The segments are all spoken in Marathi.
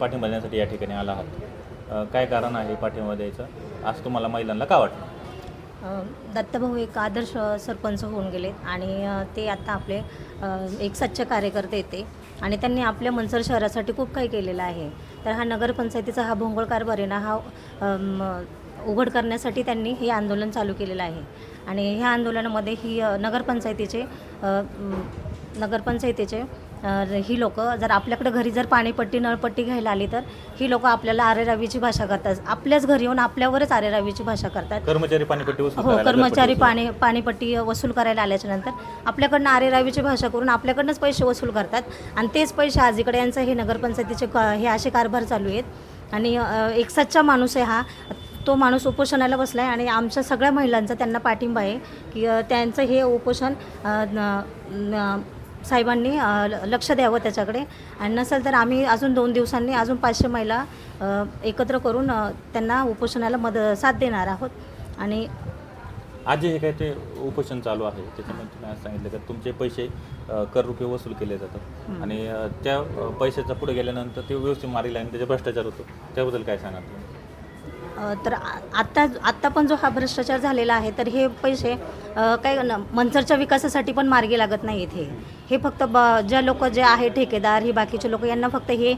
पाठिंबा देण्यासाठी या ठिकाणी आला आहात. काय कारण आहे पाठिंबा द्यायचं? आज तुम्हाला महिलांना का वाटलं? दत्तभाऊ एक आदर्श सरपंच होऊन गेलेत आणि ते आता आपले एक सच्चे कार्यकर्ते येते आणि त्यांनी आपल्या मनसर शहरासाठी खूप काही केलेलं आहे. तर हा नगरपंचायतीचा हा भोंगळ कारभार आहे ना हा उघड करण्यासाठी त्यांनी हे आंदोलन चालू केलेलं आहे. आणि ह्या आंदोलनामध्ये ही नगरपंचायतीचे नगरपंचायतीचे ही लोक जर आपल्याकडे घरी जर पाणीपट्टी नळपट्टी घ्यायला आली तर ही लोक आपल्याला आरेरावीची भाषा करतात. आपल्याच घरी येऊन आपल्यावरच आरेरावीची भाषा करतात. कर्मचारी पाणीपट्टी हो कर्मचारी पाणी पाणीपट्टी वसूल करायला आल्याच्यानंतर आपल्याकडनं आरेरावीची भाषा करून आपल्याकडनंच पैसे वसूल करतात. आणि तेच पैसे आज इकडे यांचं हे नगरपंचायतीचे क हे असे कारभार चालू आहेत. आणि एक सच्चा माणूस आहे हा. तो माणूस उपोषणाला बसला आहे आणि आमच्या सगळ्या महिलांचा त्यांना पाठिंबा आहे की त्यांचं हे उपोषण साहेबांनी लक्ष द्यावं त्याच्याकडे. आणि नसेल तर आम्ही अजून दोन दिवसांनी अजून पाचशे महिला एकत्र करून त्यांना उपोषणाला मद साथ देणार आहोत. आणि आज जे हे काय ते उपोषण चालू आहे त्याच्यामध्ये तुम्ही आज सांगितलं की तुमचे पैसे कर रुपये वसूल केले जातात. आणि त्या पैशाचा पुढे गेल्यानंतर ते व्यवस्थित मारी आणि त्याचा भ्रष्टाचार होतो. त्याबद्दल काय सांगा तुम्ही? तर आत्ता आत्ता पण जो हा भ्रष्टाचार झालेला आहे तर हे पैसे काय न मनसरच्या विकासासाठी पण मार्गी लागत नाही हे हे फक्त ब ज्या लोक जे आहे ठेकेदार ही बाकीचे लोक यांना फक्त हे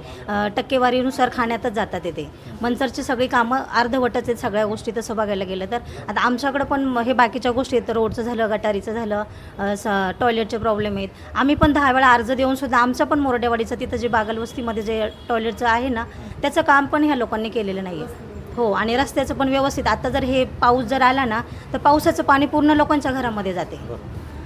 टक्केवारीनुसार खाण्यातच जातात येते मनसरची सगळी कामं अर्धवटच आहेत सगळ्या गोष्टी तसं बघायला गेलं तर. आता आमच्याकडं पण हे बाकीच्या गोष्टी आहेत रोडचं झालं गटारीचं झालं स टॉयलेटचे प्रॉब्लेम आहेत. आम्ही पण दहा वेळा अर्ज देऊन सुद्धा आमचं पण मोरडेवाडीचं तिथं जे बागलवस्तीमध्ये जे टॉयलेटचं आहे ना त्याचं काम पण ह्या लोकांनी केलेलं नाही आहे हो आणि रस्त्याचं पण व्यवस्थित. आता जर हे पाऊस जर आला ना तर पावसाचं पाणी पूर्ण लोकांच्या घरामध्ये जाते.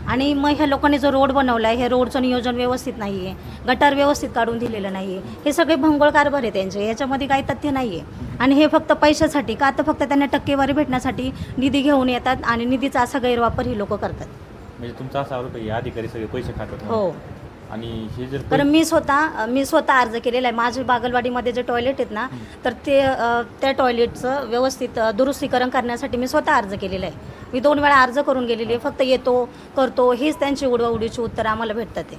आणि मग ह्या लोकांनी जो रोड बनवला आहे हे रोडचं नियोजन व्यवस्थित नाही आहे गटार व्यवस्थित काढून दिलेलं नाही आहे हे सगळे भंगोळ कारभार आहे त्यांचे याच्यामध्ये काही तथ्य नाही आहे आणि हे फक्त पैशासाठी का? तर फक्त त्यांना टक्केवारी भेटण्यासाठी निधी घेऊन येतात आणि निधीचा असा गैरवापर ही लोक करतात. म्हणजे तुमचा असा आरोप आहे अधिकारी सगळे पैसे खातात हो. आणि हे जर कारण मी स्वतः मी स्वतः अर्ज केलेला आहे. माझ्या बागलवाडीमध्ये जे टॉयलेट आहेत ना तर ते अ, त्या टॉयलेटचं व्यवस्थित अ, दुरुस्तीकरण करण्यासाठी मी स्वतः अर्ज केलेला आहे. मी दोन वेळा अर्ज करून गेलेली आहे. फक्त येतो करतो हीच त्यांची उडवाउडीची उत्तरं आम्हाला भेटतात ते.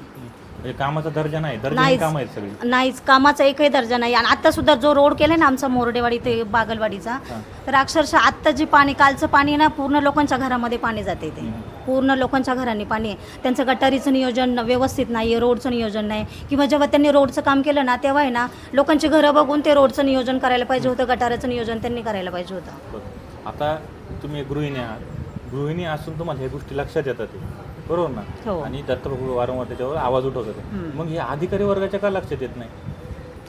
म्हणजे कामाचा दर्जा नाही दर्जा नाहीच. काम आहेत सगळी नाहीच कामाचा एकही दर्जा नाही आणि आता सुद्धा जो रोड केलाय ना आमचा मोरडेवाडी ते बागलवाडीचा हां. तर अक्षरशः आत्ता जे पाणी कालचं पाणी ना पूर्ण लोकांच्या घरामध्ये पाणी जाते ते हम्म. पूर्ण लोकांच्या घरांनी पाणी आहे त्यांचं गटारीचं नियोजन व्यवस्थित नाही आहे रोडचं नियोजन नाही किंवा जेव्हा त्यांनी रोडचं काम केलं ना तेव्हा आहे ना लोकांची घरं बघून ते रोडचं नियोजन करायला पाहिजे होतं गटाराचं नियोजन त्यांनी करायला पाहिजे होतं बरं. आता तुम्ही एक गृहिणी आहात गृहिणी असून तुम्हाला ह्या गोष्टी लक्षात येतात हे. बरोबर ना हो. आणि दत्तप्रभू वारंवार त्याच्यावर आवाज उठवतात हे. हम्म. मग हे अधिकारी वर्गाच्या का लक्षात येत नाही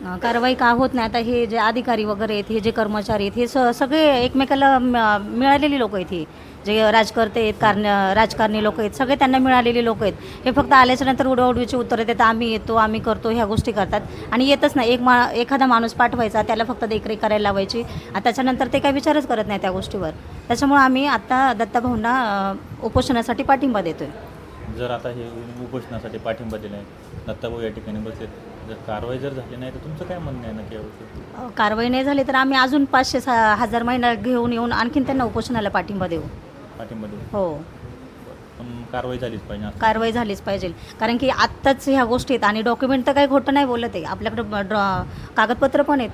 कारवाई का होत नाही? आता हे जे अधिकारी वगैरे आहेत हे जे कर्मचारी आहेत हे स सगळे एकमेकाला मिळालेली लोक आहेत ही. जे राजकर्ते आहेत कारण राजकारणी लोक आहेत सगळे त्यांना मिळालेली लोक आहेत. हे फक्त आल्याच्यानंतर उत्तर उत्तरं देतात आम्ही येतो आम्ही करतो ह्या गोष्टी करतात. आणि येतच नाही. एक मा एखादा माणूस पाठवायचा त्याला फक्त देखरेख करायला लावायची. आणि त्याच्यानंतर ते काही विचारच करत नाही त्या गोष्टीवर. त्याच्यामुळं आम्ही आत्ता दत्ताभाऊंना उपोषणासाठी पाठिंबा देतो आहे जर आता हे उपोषणासाठी पाठिंबा दिला आहे दत्ताभाऊ या ठिकाणी बसले जर कारवाई जर झाली नाही तर तुमचं काय म्हणणं आहे नक्की? अ, कारवाई नाही झाली तर आम्ही अजून पाचशे सहा हजार महिना घेऊन येऊन आणखीन त्यांना उपोषणाला पाठिंबा देऊ. पाठिंबा देऊ? हो. पण कारवाई झालीच पाहिजे असं. कारवाई झालीच पाहिजे. कारण की आत्ताच ह्या गोष्टी आहेत आणि डॉक्युमेंट तर काही खोटं नाही बोलत आहे. आपल्याकडे ब- ड्रॉ- कागदपत्र पण आहेत.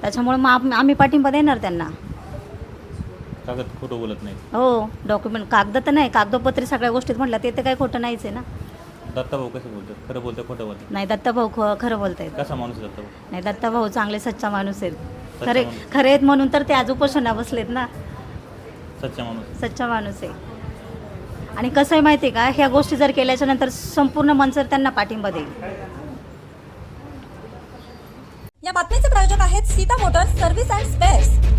त्याच्यामुळे मग आम- आम्ही पाठिंबा देणार त्यांना. कागद खोटं बोलत नाही हो डॉक्युमेंट कागद तर नाही. कागदपत्री सगळ्या गोष्टीत म्हटलं ते तर काही खोटं नाहीच आहे ना. दत्ताभाऊ कसं बोलतात? खरं बोलतात खोटं बोलतात? नाही दत्ताभाऊ ख खरं बोलत आहेत कसा माणूस आहे दत्ताभाऊ? नाही दत्ताभाऊ चांगले सच्चा माणूस आहेत. खरे माणूस. खरे आहेत म्हणून तर ते आज उपोषणा बसलेत ना. सच्चा माणूस. सच्चा माणूस आहे. आणि कसं आहे माहिती आहे का? ह्या गोष्टी जर केल्याच्यानंतर संपूर्ण मनसर त्यांना पाठिंबा देईल. या बातमीचे प्रायोजक आहेत Sita motors service and spares.